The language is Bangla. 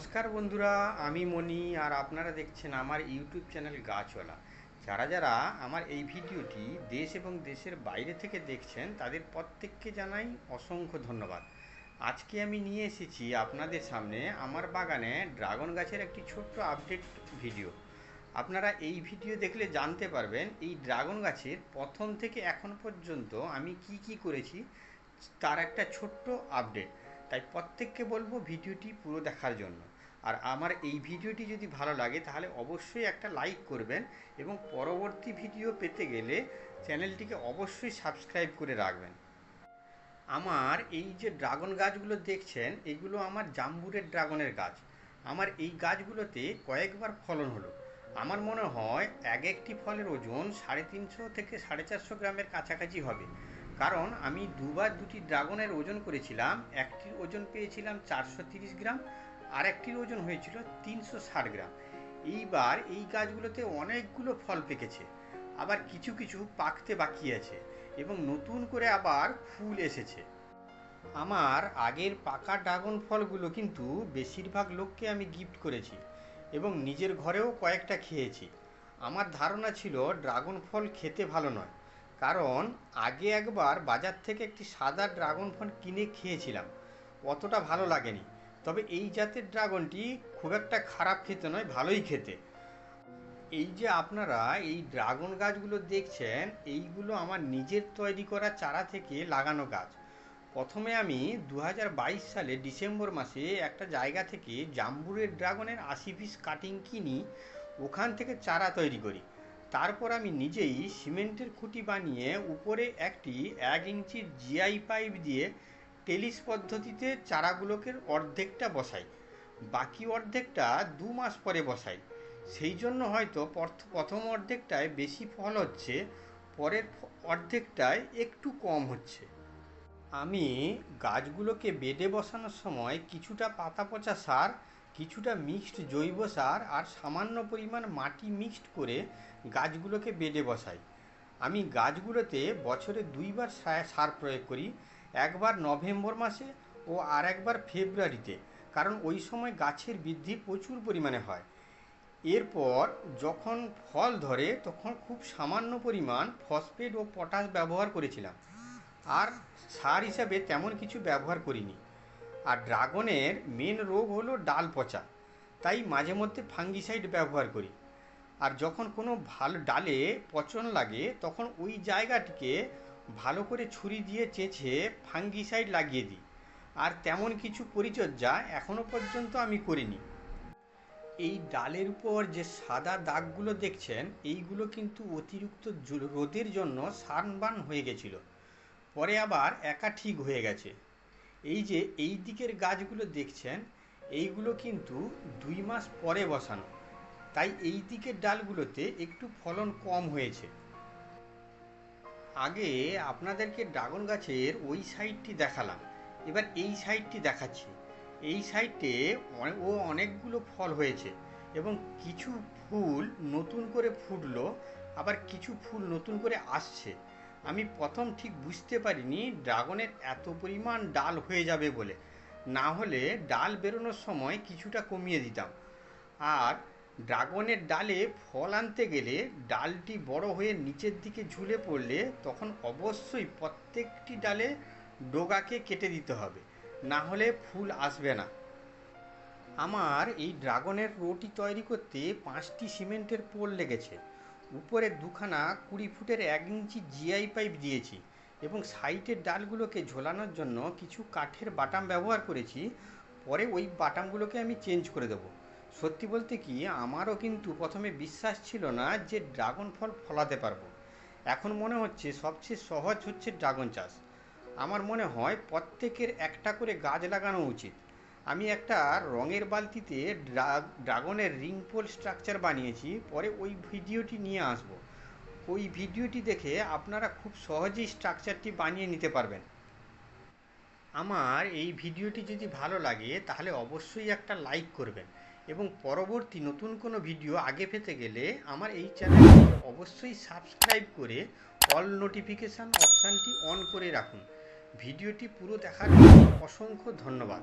নমস্কার বন্ধুরা, আমি মনি আর আপনারা দেখছেন আমার ইউটিউব চ্যানেল গাছওয়ালা। যারা যারা আমার এই ভিডিওটি দেশ এবং দেশের বাইরে থেকে দেখছেন, তাদের প্রত্যেককে জানাই অসংখ্য ধন্যবাদ। আজকে আমি নিয়ে এসেছি আপনাদের সামনে আমার বাগানে ড্রাগন গাছের একটি ছোট্ট আপডেট ভিডিও। আপনারা এই ভিডিও দেখলে জানতে পারবেন, এই ড্রাগন গাছের প্রথম থেকে এখন পর্যন্ত আমি কি কি করেছি, তার একটা ছোট্ট আপডেট। তাই প্রত্যেককে বলব ভিডিওটি পুরো দেখার জন্য। আর আমার এই ভিডিওটি যদি ভালো লাগে, তাহলে অবশ্যই একটা লাইক করবেন এবং পরবর্তী ভিডিও পেতে গেলে চ্যানেলটিকে অবশ্যই সাবস্ক্রাইব করে রাখবেন। আমার এই যে ড্রাগন গাছগুলো দেখছেন, এগুলো আমার জাম্বুরের ড্রাগনের গাছ। আমার এই গাছগুলোতে কয়েকবার ফলন হলো। আমার মনে হয় এক একটি ফলের ওজন সাড়ে তিনশো থেকে সাড়ে চারশো গ্রামের কাছাকাছি হবে। কারণ আমি দুবার দুটি ড্রাগনের ওজন করেছিলাম, একটির ওজন পেয়েছিলাম চারশো তিরিশ গ্রাম আর একটির ওজন হয়েছিল তিনশো ষাট গ্রাম। এইবার এই গাছগুলোতে অনেকগুলো ফল পেকেছে, আবার কিছু কিছু পাকতে বাকি আছে এবং নতুন করে আবার ফুল এসেছে। আমার আগের পাকা ড্রাগন ফলগুলো কিন্তু বেশিরভাগ লোককে আমি গিফট করেছি এবং নিজের ঘরেও কয়েকটা খেয়েছি। আমার ধারণা ছিল ড্রাগন ফল খেতে ভালো নয়। কারণ আগে একবার বাজার থেকে একটি সাদা ড্রাগন ফল কিনে খেয়েছিলাম। অতটা ভালো লাগেনি। তবে এই জাতের ড্রাগনটি খুব একটা খারাপ খেতে নয়, ভালোই খেতে। এই যে আপনারা এই ড্রাগন গাছগুলো দেখছেন, এইগুলো আমার নিজের তৈরি করা চারা থেকে লাগানো গাছ। প্রথমে আমি দু হাজার বাইশ সালে ডিসেম্বর মাসে একটা জায়গা থেকে জাম্বুরের ড্রাগনের আশি পিস কাটিং কিনি, ওখান থেকে চারা তৈরি করি। তারপর আমি নিজেই সিমেন্টের খুঁটি বানিয়ে উপরে একটি এক ইঞ্চির জিআই পাইপ দিয়ে টেলিস পদ্ধতিতে চারাগুলোকে অর্ধেকটা বসাই। বাকি অর্ধেকটা দু মাস পরে বসাই। সেই জন্য হয়তো প্রথম অর্ধেকটায় বেশি ফল হচ্ছে, পরের অর্ধেকটায় একটু কম হচ্ছে। আমি গাছগুলোকে বেডে বসানোর সময় কিছুটা পাতা পচা সার কিছুটা মিক্সড জৈব সার আর সামান্য পরিমাণ মাটি মিক্সড করে গাছগুলোকে বেডে বসাই। আমি গাছগুলোতে বছরে দুইবার সার প্রয়োগ করি, একবার নভেম্বর মাসে ও আর একবার ফেব্রুয়ারিতে, কারণ ওই সময় গাছের বৃদ্ধি প্রচুর পরিমাণে হয়। এরপর যখন ফল ধরে তখন খুব সামান্য পরিমাণ ফসফেট ও পটাশ ব্যবহার করেছিলাম। আর সার হিসাবে তেমন কিছু ব্যবহার করিনি। আর ড্রাগনের মেন রোগ হলো ডাল পচা। তাই মাঝে মধ্যে ফাঙ্গিসাইড ব্যবহার করি। আর যখন কোনো ভালো ডালে পচন লাগে, তখন ওই জায়গাটিকে ভালো করে ছুরি দিয়ে চেঁচে ফাঙ্গিসাইড লাগিয়ে দিই। আর তেমন কিছু পরিচর্যা এখনও পর্যন্ত আমি করিনি। এই ডালের উপর যে সাদা দাগগুলো দেখছেন, এইগুলো কিন্তু অতিরিক্ত রোদের জন্য সানবান হয়ে গেছিল। পরে আবার একা ঠিক হয়ে গেছে। এই যে এই দিকের গাছগুলো দেখছেন, এইগুলো কিন্তু দুই মাস পরে বসানো। তাই এই দিকের ডালগুলোতে একটু ফলন কম হয়েছে। আগে আপনাদেরকে ড্রাগন গাছের ওই সাইডটি দেখালাম। এবার এই সাইডটি দেখাচ্ছি। এই সাইডে ও অনেকগুলো ফল হয়েছে এবং কিছু ফুল নতুন করে ফুটলো, আবার কিছু ফুল নতুন করে আসছে। আমি প্রথম ঠিক বুঝতে পারিনি ড্রাগনের এত পরিমাণ ডাল হয়ে যাবে বলে। না হলে ডাল বেরোনোর সময় কিছুটা কমিয়ে দিতাম। আর ড্রাগনের ডালে ফল আনতে গেলে ডালটি বড় হয়ে নিচের দিকে ঝুলে পড়লে তখন অবশ্যই প্রত্যেকটি ডালে ডোগাকে কেটে দিতে হবে, না হলে ফুল আসবে না। আমার এই ড্রাগনের রোটি তৈরি করতে পাঁচটি সিমেন্টের পোল লেগেছে। উপরে দুখানা কুড়ি ফুটের এক ইঞ্চি জিআই পাইপ দিয়েছি এবং সাইটের ডালগুলোকে ঝোলানোর জন্য কিছু কাঠের বাটাম ব্যবহার করেছি। পরে ওই বাটামগুলোকে আমি চেঞ্জ করে দেবো। সত্যি বলতে কি, আমারও কিন্তু প্রথমে বিশ্বাস ছিল না যে ড্রাগন ফল ফলাতে পারব। এখন মনে হচ্ছে সবচেয়ে সহজ হচ্ছে ড্রাগন চাষ। আমার মনে হয় প্রত্যেকের একটা করে গাছ লাগানো উচিত। আমি একটা রঙের বালতিতে ড্রা- ড্রাগনের রিং পোল স্ট্রাকচার বানিয়েছি, পরে ওই ভিডিওটি নিয়ে আসব। ওই ভিডিওটি দেখে আপনারা খুব সহজেই স্ট্রাকচারটি বানিয়ে নিতে পারবেন। আমার এই ভিডিওটি যদি ভালো লাগে, তাহলে অবশ্যই একটা লাইক করবেন এবং পরবর্তী নতুন কোনো ভিডিও আগে পেতে গেলে আমার এই চ্যানেলটি অবশ্যই সাবস্ক্রাইব করে অল নোটিফিকেশান অপশানটি অন করে রাখুন। ভিডিওটি পুরো দেখার জন্য অসংখ্য ধন্যবাদ।